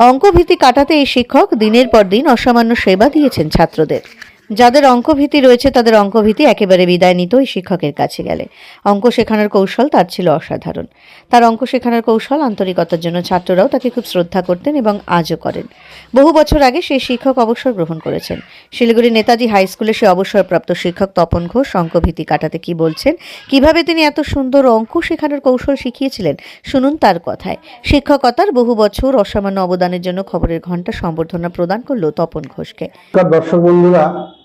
অঙ্কভীতি কাটাতে এই শিক্ষক দিনের পর দিন অসামান্য সেবা দিয়েছেন ছাত্রদের। যাদের অঙ্কভীতি রয়েছে, তাদের অঙ্কভীতি একেবারে বিদায় নিত ওই শিক্ষকের কাছে গেলে। অঙ্ক শেখানোর কৌশল তার ছিল অসাধারণ। তার অঙ্ক শেখানোর কৌশল আন্তরিকতার জন্য ছাত্ররাও তাকে খুব শ্রদ্ধা করতেন এবং আজও করেন। বহু বছর আগে সেই শিক্ষক অবসর গ্রহণ করেছেন। শিলিগুড়ি নেতাজি হাই স্কুলে সে অবসরপ্রাপ্ত শিক্ষক তপন ঘোষ অঙ্কভীতি কাটাতে কি বলছেন? কীভাবে তিনি এত সুন্দর অঙ্ক শেখানোর কৌশল শিখিয়েছিলেন? শুনুন তার কথায়। শিক্ষকতার বহু বছর অসামান্য অবদানের জন্য খবরের ঘণ্টা সম্বর্ধনা প্রদান করল তপন ঘোষকে। দর্শক বন্ধুরা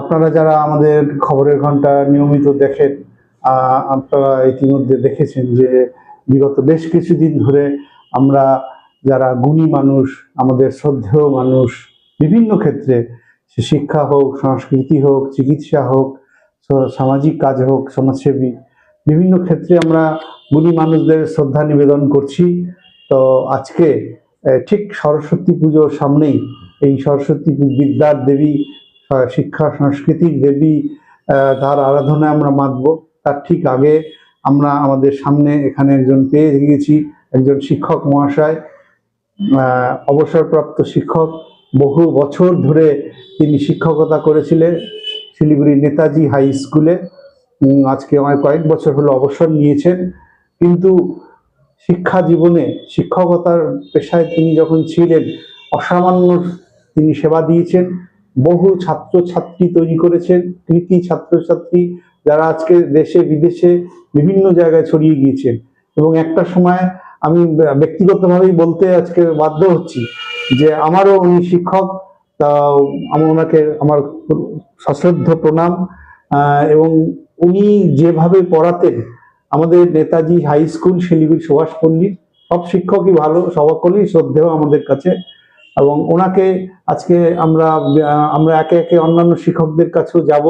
আপনারা যারা আমাদের খবরের ঘণ্টা নিয়মিত দেখেন আপনারা ইতিমধ্যে দেখেছেন যে বিগত বেশ কিছুদিন ধরে আমরা যারা গুণী মানুষ, আমাদের শ্রদ্ধেয় মানুষ, বিভিন্ন ক্ষেত্রে শিক্ষা হোক, সংস্কৃতি হোক, চিকিৎসা হোক সামাজিক কাজ হোক, সমাজসেবী, বিভিন্ন ক্ষেত্রে আমরা গুণী মানুষদের শ্রদ্ধা নিবেদন করছি। তো আজকে ঠিক সরস্বতী পুজোর সামনেই এই সরস্বতী বিদ্যার দেবী শিক্ষা সংস্কৃতির দেবী তার আরাধনায় আমরা মাতব। তার ঠিক আগে আমরা আমাদের সামনে এখানে একজন পেয়ে গিয়েছি, একজন শিক্ষক মহাশয় অবসরপ্রাপ্ত শিক্ষক। বহু বছর ধরে তিনি শিক্ষকতা করেছিলেন শিলিগুড়ি নেতাজি হাই স্কুলে। আজকে আমার কয়েক বছর হলো অবসর নিয়েছেন। কিন্তু শিক্ষা জীবনে, শিক্ষকতার পেশায় তিনি যখন ছিলেন, অসামান্য তিনি সেবা দিয়েছেন। বহু ছাত্র ছাত্রী তৈরি করেছেন, কৃতি ছাত্রছাত্রী যারা আজকে দেশে, বিদেশে বিভিন্ন জায়গায় ছড়িয়ে গিয়েছেন। এবং একটা সময় আমি ব্যক্তিগতভাবেই বলতে আজকে বাধ্য হচ্ছি যে আমারও উনি শিক্ষক, তা আমি ওনাকে আমার সশ্রদ্ধ প্রণাম এবং উনি যেভাবে পড়াতেন, আমাদের নেতাজি হাই স্কুল, শিলিগুড়ি সুভাষ পল্লীর সব শিক্ষকই ভালো সকলেই শ্রদ্ধেয় আমাদের কাছে। এবং ওনাকে আজকে আমরা আমরা একে একে অন্যান্য শিক্ষকদের কাছেও যাব।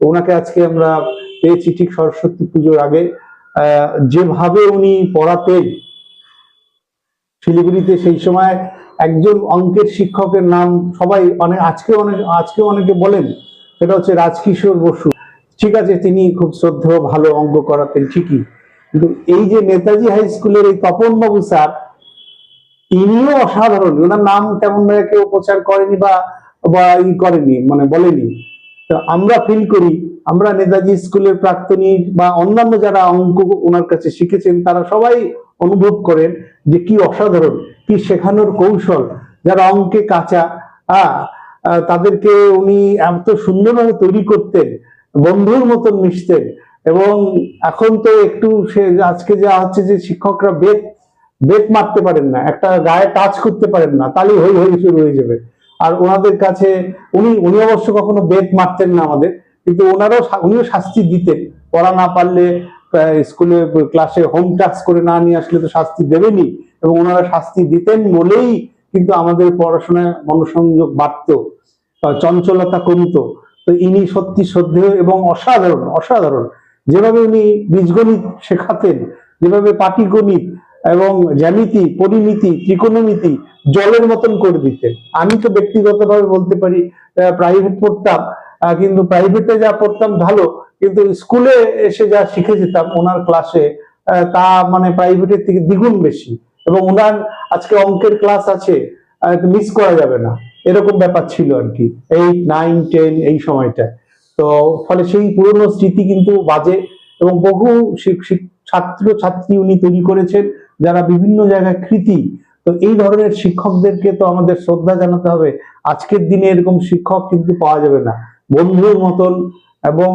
ওনাকে আজকে আমরা পেয়েছি ঠিক সরস্বতী পুজোর আগে। যেভাবে উনি পড়াতেন শিলিগুড়িতে সেই সময়, একজন অঙ্কের শিক্ষকের নাম সবাই অনেক আজকে অনেক, আজকে অনেকে বলেন, সেটা হচ্ছে রাজকিশোর বসু। ঠিক আছে, তিনি খুব শ্রদ্ধেয়, ভালো অঙ্ক করাতেন ঠিকই। কিন্তু এই যে নেতাজি হাই স্কুলের এই তপন বাবু স্যার ইনিও অসাধারণ ওনার নাম তেমন ভাবে কেউ প্রচার করেনি বা বা ই করেনি মানে বলেনি। তো আমরা ফিল করি আমরা নেতাজি স্কুলের প্রাক্তনী বা অন্যান্য যারা অঙ্ক ওনার কাছে শিখেছেন তারা সবাই অনুভব করেন যে কি অসাধারণ কি শেখানোর কৌশল। যারা অঙ্কে কাঁচা আহ, তাদেরকে উনি এত সুন্দরভাবে তৈরি করতেন বন্ধুর মতন মিশতেন। এবং এখন তো একটু সে আজকে যা হচ্ছে যে শিক্ষকরা বেদ বেদ মারতে পারেন না, একটা গায়ে টাচ করতে পারেন না তাহলেই হই হই শুরু হয়ে যাবে। আর ওনাদের কাছে, উনি উনি অবশ্য কখনো বেদ মারতেন না আমাদের, কিন্তু ওনারাও উনিও শাস্তি দিতেন। পড়া না পারলে স্কুলে, ক্লাসে হোম টাস্ক করে না নিয়ে আসলে তো শাস্তি দেবেনই, এবং ওনারা শাস্তি দিতেন বলেই কিন্তু আমাদের পড়াশোনায় মনোসংযোগ বাড়তো চঞ্চলতা কমতো। তো ইনি সত্যি শ্রদ্ধেয় এবং অসাধারণ অসাধারণ। যেভাবে উনি বীজগণিত শেখাতেন, যেভাবে পাটিগণিত এবং জ্যামিতি, পরিমিতি, ত্রিকোণমিতি জলের মতন করে দিতেন আমি তো ব্যক্তিগতভাবে বলতে পারি প্রাইভেট পড়তাম কিন্তু প্রাইভেটে যা পড়তাম ভালো, কিন্তু স্কুলে এসে যা শিখে যেতাম ওনার ক্লাসে তা মানে প্রাইভেটের থেকে দ্বিগুণ বেশি। এবং ওনার আজকে অঙ্কের ক্লাস আছে মিস করা যাবে না। এরকম ব্যাপার ছিল আর কি এইট নাইন টেন এই সময়টা তো ফলে সেই পুরনো স্মৃতি কিন্তু বাজে এবং বহু ছাত্র ছাত্রী উনি তৈরি করেছেন। যারা বিভিন্ন জায়গায় কৃতি, তো এই ধরনের শিক্ষকদেরকে তো আমাদের শ্রদ্ধা জানাতে হবে। আজকের দিনে এরকম শিক্ষক কিন্তু পাওয়া যাবে না। বন্ধুর মতন এবং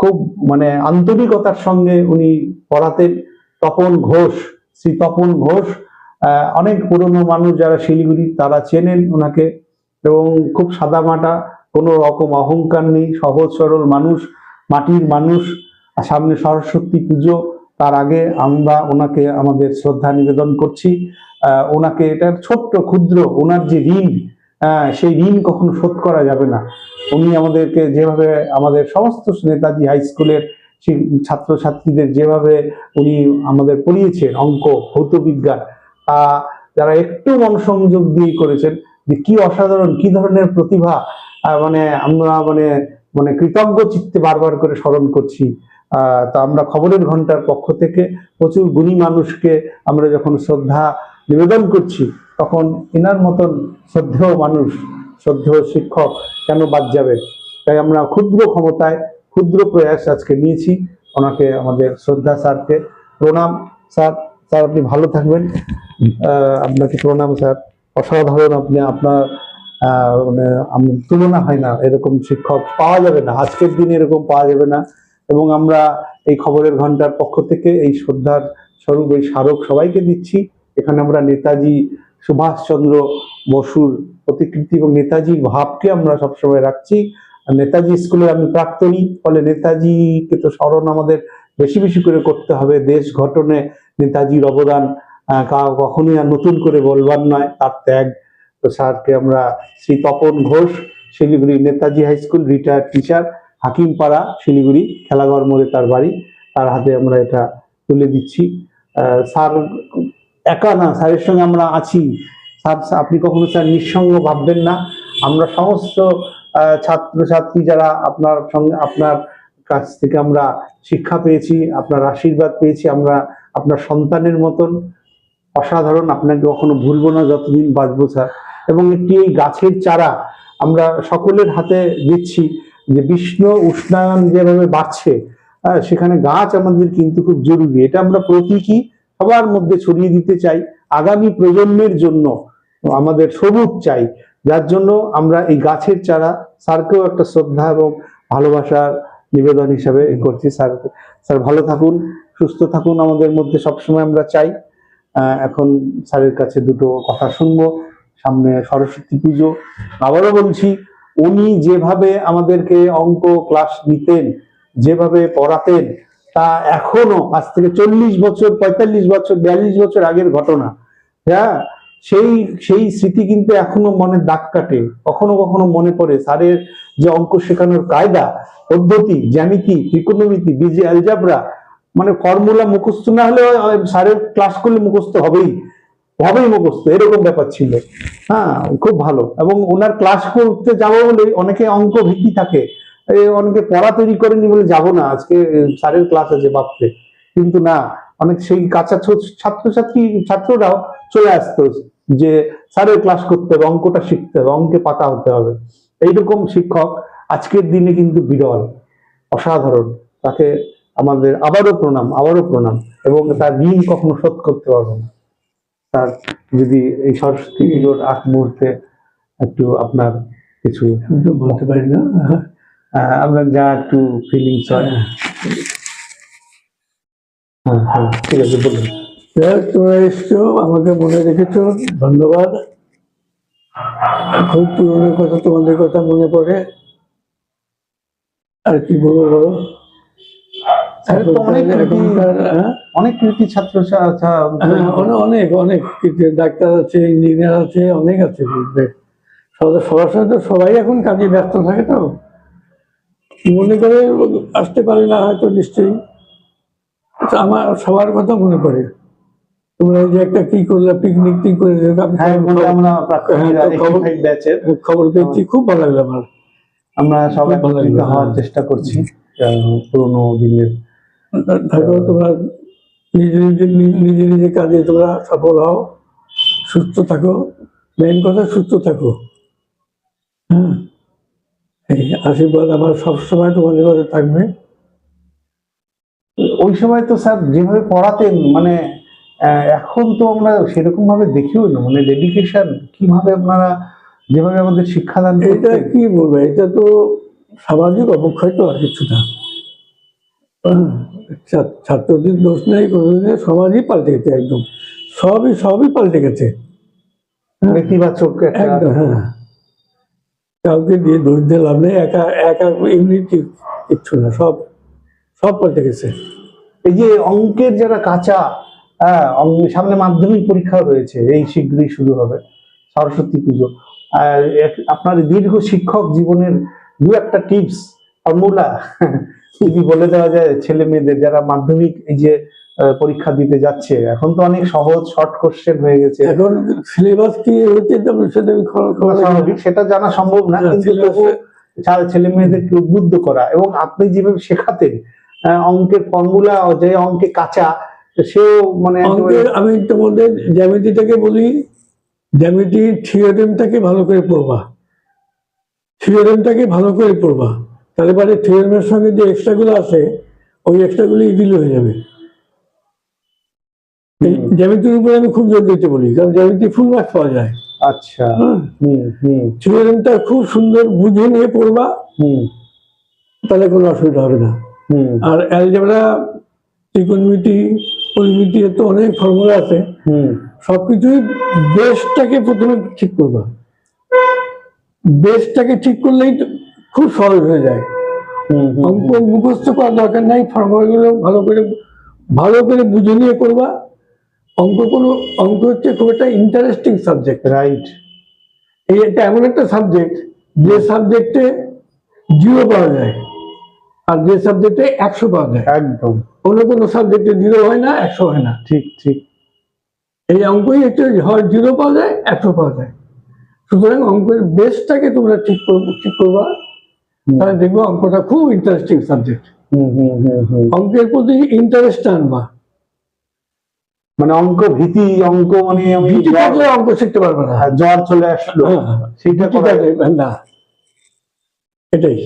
খুব মানে আন্তরিকতার সঙ্গে উনি পড়াতেন তপন ঘোষ, শ্রী তপন ঘোষ। অনেক পুরনো মানুষ যারা শিলিগুড়ি, তারা চেনেন ওনাকে এবং খুব সাদামাটা, কোনো রকম অহংকার নেই, সহজ সরল মানুষ, মাটির মানুষ সামনে সরস্বতী পুজো। তার আগে আমরা ওনাকে আমাদের শ্রদ্ধা নিবেদন করছি। ওনাকে এটার ছোট্ট, ক্ষুদ্র, ওনার যে ঋণ সেই ঋণ কখনো শোধ করা যাবে না। উনি আমাদেরকে যেভাবে আমাদের সমস্ত নেতাজি হাই স্কুলের ছাত্রছাত্রীদের যেভাবে উনি আমাদের পড়িয়েছেন, অঙ্ক ভৌত বিজ্ঞান তা যারা একটু মনোসংযোগ দিয়ে করেছেন, যে কি অসাধারণ, কি ধরনের প্রতিভা মানে আমরা মানে মানে কৃতজ্ঞ চিত্তে বারবার করে স্মরণ করছি। তা আমরা খবরের ঘণ্টার পক্ষ থেকে প্রচুর গুণী মানুষকে আমরা যখন শ্রদ্ধা নিবেদন করছি, তখন এনার মতন শ্রদ্ধেয় মানুষ, শ্রদ্ধেয় শিক্ষক কেন বাদ যাবে? তাই আমরা ক্ষুদ্র ক্ষমতায় ক্ষুদ্র প্রয়াস আজকে নিয়েছি। ওনাকে আমাদের শ্রদ্ধা স্যারকে প্রণাম। স্যার স্যার আপনি ভালো থাকবেন। আপনাকে প্রণাম, স্যার। অসাধারণ আপনি আপনার তুলনা হয় না, এরকম শিক্ষক পাওয়া যাবে না, আজকের দিনে এরকম পাওয়া যাবে না। এবং আমরা এই খবরের ঘণ্টার পক্ষ থেকে এই শ্রদ্ধার স্বরূপ, এই স্মারক সবাইকে দিচ্ছি। এখানে আমরা নেতাজি সুভাষচন্দ্র বসুর প্রতিকৃতি এবং নেতাজির ভাবকে আমরা সবসময় রাখছি। নেতাজি স্কুলে আমি প্রাক্তনী, ফলে নেতাজিকে তো স্মরণ আমাদের বেশি বেশি করে করতে হবে। দেশ গঠনে নেতাজির অবদান কখনোই আর নতুন করে বলবার নয়, তার ত্যাগ তো স্যারকে আমরা Shri Tapan Ghosh, Siliguri Netaji high school retired teacher Hakimpara Siliguri Khelaghar মোড়ে তার বাড়ি। তার হাতে আমরা এটা তুলে দিচ্ছি। স্যার একা না, স্যারের সঙ্গে আমরা আছি। স্যার, আপনি কখনো স্যার নিঃসঙ্গ ভাববেন না। আমরা সমস্ত ছাত্রছাত্রী যারা আপনার সঙ্গে, আপনার কাছ থেকে আমরা শিক্ষা পেয়েছি, আপনার আশীর্বাদ পেয়েছি, আমরা আপনার সন্তানের মতন। অসাধারণ, আপনাকে কখনো ভুলবো না, যতদিন বাঁচবো স্যার। এবং একটি এই গাছের চারা আমরা সকলের হাতে দিচ্ছি। যে বিশ্ব উষ্ণায়ন যেভাবে বাড়ছে সেখানে গাছ আমাদের কিন্তু খুব জরুরি। এটা আমরা প্রতীকী সবার মধ্যে ছড়িয়ে দিতে চাই। আগামী প্রজন্মের জন্য আমাদের সবুজ চাই। যার জন্য আমরা এই গাছের চারা স্যারকেও একটা শ্রদ্ধা এবং ভালোবাসার নিবেদন হিসাবে করছি। স্যার স্যার ভালো থাকুন, সুস্থ থাকুন। আমাদের মধ্যে সবসময় আমরা চাই। এখন স্যারের কাছে দুটো কথা শুনব। সামনে সরস্বতী পুজো। আবারও বলছি, উনি যেভাবে আমাদেরকে অঙ্ক ক্লাস নিতেন যেভাবে পড়াতেন, তা এখনও আজ থেকে চল্লিশ বছর, পঁয়তাল্লিশ বছর, বিয়াল্লিশ বছর আগের ঘটনা। হ্যাঁ সেই সেই স্মৃতি কিন্তু এখনও মনে দাগ কাটে। কখনো কখনো মনে পড়ে, স্যারের যে অঙ্ক শেখানোর কায়দা, পদ্ধতি, জ্যামিতি, ত্রিকোণমিতি বিজে অ্যালজাবরা মানে ফর্মুলা মুখস্থ না হলে, স্যারের ক্লাস করলে মুখস্থ হবেই। হবেই মুখস্থ, এরকম ব্যাপার ছিল। হ্যাঁ খুব ভালো। এবং ওনার ক্লাস করতে যাব বলে অনেকে অঙ্ক ভীতি থাকে। অনেকে পড়া তৈরি করেনি বলে যাব না, আজকে স্যারের ক্লাস আছে বাপরে। কিন্তু না, অনেক সেই কাঁচা ছাত্রছাত্রী, ছাত্ররাও চলে আসতো যে স্যারের ক্লাস করতে হবে, অঙ্কটা শিখতে হবে, অঙ্কে পাকা হতে হবে। এইরকম শিক্ষক আজকের দিনে কিন্তু বিরল, অসাধারণ। তাকে আমাদের আবারও প্রণাম আবারও প্রণাম। এবং তার ঋণ কখনো শোধ করতে পারব না। তার যদি এই সরস্বতী পুজোর আগ মুহূর্তে একটু আপনার কিছু বলতে পারি না। হ্যাঁ। আপনার যা একটু ফিলিংস হয়। হ্যাঁ। হ্যাঁ ঠিক আছে বলুন। তোমরা এসছো আমাকে মনে রেখেছো ধন্যবাদ। খুব পুরনো কথা তোমাদের কথা মনে পড়ে। আর কি বলব বলো? অনেক কৃতি- হ্যাঁ? অনেক কৃতি ছাত্র হ্যাঁ, অনেক অনেক ডাক্তার আছে ইঞ্জিনিয়ার আছে অনেক আছে তো সবাই এখন কাজে ব্যস্ত থাকে তো। মনে করে আসতে পারে না হয়তো নিশ্চয়ই। আমার সবার কথা মনে পড়ে। তোমরা যে একটা কি করলে পিকনিক টিক করে হ্যাঁ খবর- 85 ব্যাচের খবর পেয়েছি খুব ভালো লাগল আমার। আমরা সবাই ভালো লাগল, হওয়ার। চেষ্টা করছি। পুরোনো দিনের থাকো তোমরা নিজে নিজে নিজে নিজে কাজে তোমরা সফল হও সুস্থ থাকো। মেন কথা সুস্থ থাকো। হ্যাঁ? এই আশীর্বাদ আমার সবসময় তোমাদের কাছে থাকবে। ওই সময় তো স্যার যেভাবে পড়াতেন মানে এখন তো আমরা সেরকম ভাবে দেখিও না। মানে ডেডিকেশন কীভাবে আপনারা যেভাবে আমাদের শিক্ষাদান এটা কি বলব এটা তো সামাজিক অবক্ষয় তো আর কিছু না। ছাত্রদের দোষ নেই সমাজই পাল্টে গেছে একদম। সবই সবই পাল্টে গেছে। নেতিবাচক একদম হ্যাঁ। কাউকে দিয়ে দোষ দিয়ে লাভ নেই একা একা এমনি কিচ্ছু না সব সব পাল্টে গেছে। এই যে অঙ্কের যারা কাঁচা হ্যাঁ সামনে মাধ্যমিক পরীক্ষা রয়েছে এই শীঘ্রই শুরু হবে সরস্বতী পুজো। আর আপনার দীর্ঘ শিক্ষক জীবনের দু একটা টিপস ফর্মুলা যদি বলে দেওয়া যায় ছেলে মেয়েদের যারা মাধ্যমিক এই যে পরীক্ষা দিতে যাচ্ছে এখন তো অনেক সহজ শর্ট কোশ্চেন হয়ে গেছে। এখন সিলেবাস কি হচ্ছে সেটা। স্বাভাবিক সেটা জানা সম্ভব না কিন্তু ছেলে মেয়েদেরকে উদ্বুদ্ধ করা এবং আপনি যেভাবে শেখাতেন অঙ্কের ফর্মুলা যে অঙ্কে কাঁচা সেও মানে আমি তোমাদের জ্যামিতিটাকে বলি জ্যামিতি থিওরেমটাকে ভালো করে পড়বা। থিওরেমটাকে ভালো করে পড়বা। তাহলে পরে থিওরেমের সঙ্গে যে এক্সট্রা গুলো আছে ওই এক্সট্রা গুলো ইজিলি হয়ে যাবে। জ্যামিতির উপরে আমি খুব জোর দিতে বলি কারণ জ্যামিতি ফুল মার্কস পাওয়া যায়। আচ্ছা। হ্যাঁ? হুম হুম। থিওরেমটা খুব সুন্দর বুঝে নিয়ে পড়বা। হুম। তাহলে কোনো অসুবিধা হবে না। হুম। আর অ্যালজেব্রা ত্রিকোণমিতি পরিমিতি তো অনেক ফর্মুলা আছে। হুম। সবকিছুই বেসটাকে প্রথমে ঠিক করবা। বেসটাকে ঠিক করলেই খুব সহজ হয়ে যায়। অঙ্ক মুখস্থ করার দরকার নাই ফর্মুলাগুলো ভালো করে ভালো করে বুঝে নিয়ে করবা। অঙ্ক কোনো অঙ্ক হচ্ছে খুব একটা ইন্টারেস্টিং সাবজেক্ট রাইট এই একটা এমন একটা সাবজেক্ট যে সাবজেক্টে জিরো পাওয়া যায় আর যে সাবজেক্টে একশো পাওয়া যায়। একদম। অন্য কোনো সাবজেক্টে জিরো হয় না একশো হয় না। ঠিক ঠিক। এই অঙ্কই একটু হয় জিরো পাওয়া যায় একশো পাওয়া যায়। সুতরাং অঙ্কের বেসটাকে তোমরা ঠিক করব ঠিক করবা। তাহলে দেখব অঙ্কটা খুব ইন্টারেস্টিং সাবজেক্ট হুম হুম হুম হুম। অঙ্কের প্রতি ইন্টারেস্ট আনবা। মানে অঙ্ক ভীতি অঙ্ক মানে অঙ্ক শিখতে পারবে না। হ্যাঁ, জ্বর চলে আসলো। হ্যাঁ, সেইটা ভীতি না। এটাই।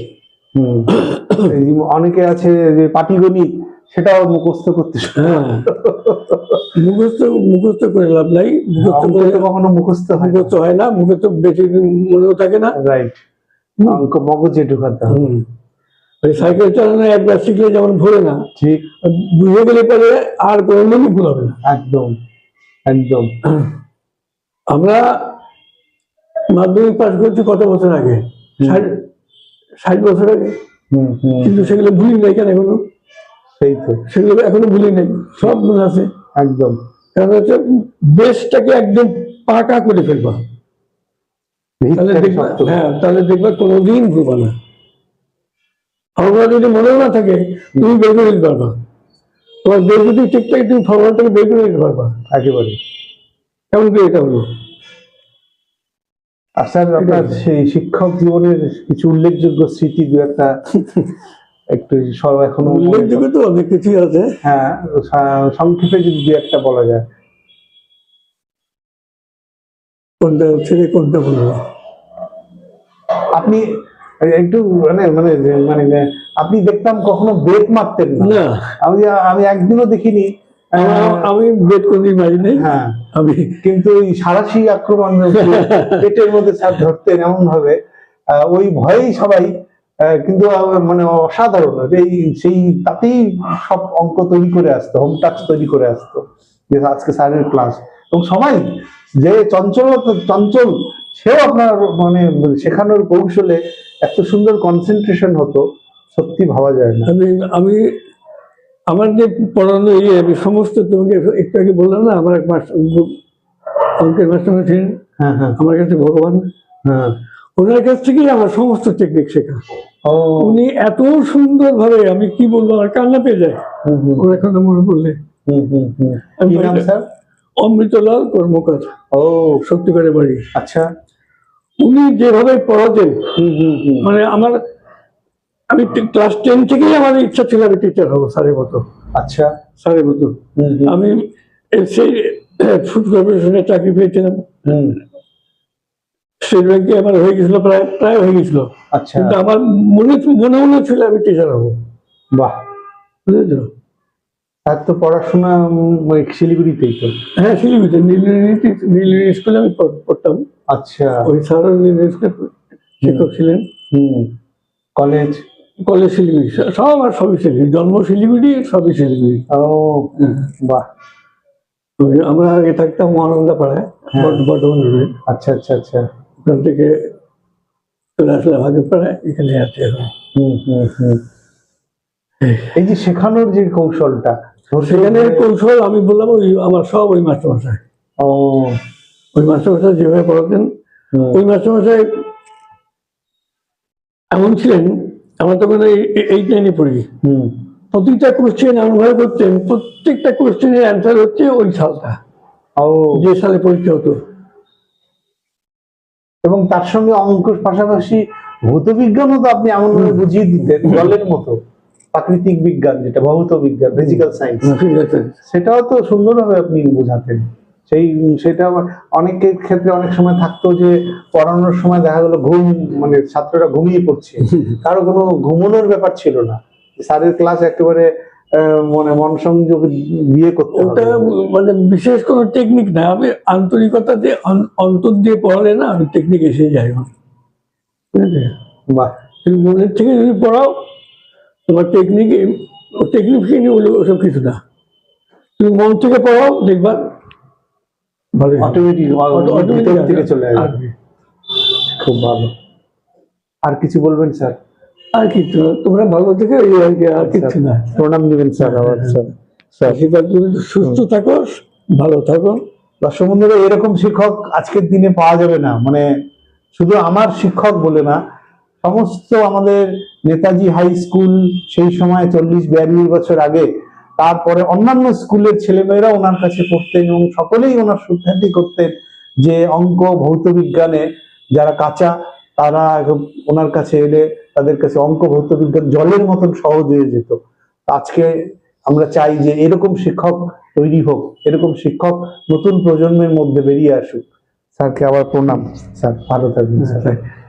অনেকে আছে যে পাটিগণিত সেটাও মুখস্থ করতে। হ্যাঁ। মুখস্থ মুখস্থ করে লাভ নাই। মুখস্থ কখনো মুখস্থ হয় মুখস্থ হয় না। মুখস্থ বেশি মনেও থাকে না। রাইট অঙ্ক মগজে ঢুকাতে হবে। ওই সাইকেল চালানো একবার শিখলে যেমন ভরে না ঠিক। বুঝে গেলে পরে আর কোনোদিনই ভুল হবে না। একদম একদম। আমরা মাধ্যমিক পাস করছি কত বছর আগে? ষাট বছর আগে? কিন্তু সেগুলো ভুলি নাই কেন এখনও? সেই তো। সেগুলো এখনও ভুলি নাই। সব মনে আছে। একদম। কারণ হচ্ছে বেশটাকে একদম পাকা করে ফেলবা তাহলে ভিতটাকে দেখবা শক্ত হ্যাঁ তাহলে দেখবা কোনোদিন ভুলবা না। ফর্মুলা যদি মনেও না থাকে তুমি বের করে পারবা। তোমার বের যদি ঠিক থাকে তুমি ফর্মুলাটাকে বের করে পারবা। একেবারে। করে এটা হলো? আর স্যার আপনার সেই শিক্ষক জীবনের কিছু উল্লেখযোগ্য স্মৃতি দু একটা একটু সব এখনও উল্লেখযোগ্য তো অনেক কিছুই আছে। হ্যাঁ সংক্ষেপে যদি দু একটা বলা যায়। কোনটা ছেড়ে কোনটা বলব? আপনি একটু মানে মানে মানে আপনি দেখতাম কখনো ব্রেক মারতেন না। আমি আমি একদিনও দেখিনি। আমি বেড কোনদিন মারি নাই। হ্যাঁ। আমি কিন্তু ওই সারাশি আক্রমণ পেটের মধ্যে স্যার ধরতেন এমন ভাবে ওই ভয়েই সবাই কিন্তু মানে অসাধারণ। এই সেই তাতেই সব অঙ্ক তৈরি করে আসতো হোম টাস্ক তৈরি করে আসতো যে আজকে স্যারের ক্লাস। এবং সবাই যে চঞ্চল চঞ্চল সেও আপনার মানে শেখানোর কৌশলে এত সুন্দর কনসেন্ট্রেশন হতো সত্যি ভাবা যায় না। আমি আমি আমার যে পড়ানো ইয়ে আমি সমস্ত তোমাকে একটু আগে বললাম না আমার এক মাস্টার অঙ্কের মাস্টার ছিলেন। হ্যাঁ হ্যাঁ। আমার কাছে ভগবান। হ্যাঁ। ওনার কাছ থেকেই আমার সমস্ত টেকনিক শেখা। ও। উনি এত সুন্দর ভাবে আমি কি বলব আমার কান্না পেয়ে যায়। হুম ওর মনে পড়লে। অমৃতলাল কর্মকার। ও। শক্তিগড়ে বাড়ি। আচ্ছা। উনি যেভাবে পড়াতেন মানে আমার আমি ক্লাস টেন থেকেই আমার ইচ্ছা ছিল আমি টিচার হব স্যারের মতো। আচ্ছা। স্যারের মতো। আমি সেই ফুড কর্পোরেশনে চাকরি পেয়েছিলাম। স্টেট ব্যাংকে আমার হয়ে গেছিল প্রায় প্রায় হয়ে গেছিল। আচ্ছা। কিন্তু আমার মনে মনে মনে ছিল আমি টিচার হব। বাহ। বুঝেছ? তার তো পড়াশোনা শিলিগুড়িতেই তো। হ্যাঁ শিলিগুড়িতে নীলগিরি স্কুলে আমি পড়তাম। আচ্ছা। ওই স্যারও শিক্ষক ছিলেন। কলেজ? কলেজ শিলিগুড়ি। সব সবই শিলিগুড়ি। জন্ম শিলিগুড়ি সবই শিলিগুড়ি। ও বাহ। আমরা আগে থাকতাম মহানন্দা পাড়ায় হ্যাঁ। বর্ধমান রোডে। আচ্ছা আচ্ছা আচ্ছা। ওখান থেকে চলে আসলাম আগে পাড়ায় এখানে। আছে এই। যে শেখানোর যে কৌশলটা সেখানে কৌশল আমি বললাম ওই আমার সব ওই মাস্টারমশাই। ও। ওই মাস্টারমশাই যেভাবে পড়াতেন ওই মাস্টারমশাই এমন ছিলেন আমরা তখন এই নাইনে পড়ি প্রতিটা কোশ্চেন এমনভাবে করতেন প্রত্যেকটা কোশ্চেনের অ্যান্সার হচ্ছে ওই সালটা যে সালে পরীক্ষা হতো। এবং তার সঙ্গে অঙ্কের পাশাপাশি ভৌত বিজ্ঞানও তো আপনি এমন ভাবে বুঝিয়ে দিতেন জলের মতো প্রাকৃতিক বিজ্ঞান যেটা ভৌত বিজ্ঞান ফিজিক্যাল সায়েন্স সেটাও তো সুন্দরভাবে আপনি বোঝাতেন। সেই সেটা অনেকের ক্ষেত্রে অনেক সময় থাকতো যে পড়ানোর সময় দেখা গেলো ঘুম মানে ছাত্ররা ঘুমিয়ে পড়ছে। কারও কোনো ঘুমানোর ব্যাপার ছিল না। স্যারের ক্লাস একেবারে মানে মন সংযোগ বিয়ে করতে ওটা মানে বিশেষ কোনো টেকনিক না। আমি আন্তরিকতা দিয়ে অন্তর দিয়ে পড়ালে না টেকনিক এসে যায় বাহ। তুমি মনের থেকে যদি পড়াও তোমার টেকনিক টেকনিক ওসব কিছু না। তুমি মন থেকে পড়াও দেখবা অটোমেটিক ভিতর থেকে চলে আসবে। আসবে খুব ভালো। আর কিছু বলবেন স্যার? আর কিছু তোমরা ভালো থেকে আর কিছু না। প্রণাম দিবেন স্যার আবার স্যার। স্যার। আশীর্বাদ তুমি সুস্থ থাকো ভালো থাকো। দর্শক বন্ধুরা এরকম শিক্ষক আজকের দিনে পাওয়া যাবে না। মানে শুধু আমার শিক্ষক বলে না সমস্ত আমাদের নেতাজি হাই স্কুল সেই সময় চল্লিশ বিয়াল্লিশ বছর আগে তারপরে অন্যান্য স্কুলের ছেলেমেয়েরা ওনার কাছে পড়তেন এবং সকলেই ওনার সুখ্যাতি করতেন যে অঙ্ক, ভৌত বিজ্ঞানে যারা কাঁচা, তারা ওনার কাছে এলে তাদের কাছে অঙ্ক, ভৌত বিজ্ঞান জলের মতন সহজ হয়ে যেত। আজকে আমরা চাই যে এরকম শিক্ষক তৈরি হোক, এরকম শিক্ষক নতুন প্রজন্মের মধ্যে বেরিয়ে আসুক। স্যারকে আবার প্রণাম। স্যার, ভালো থাকবেন। স্যার।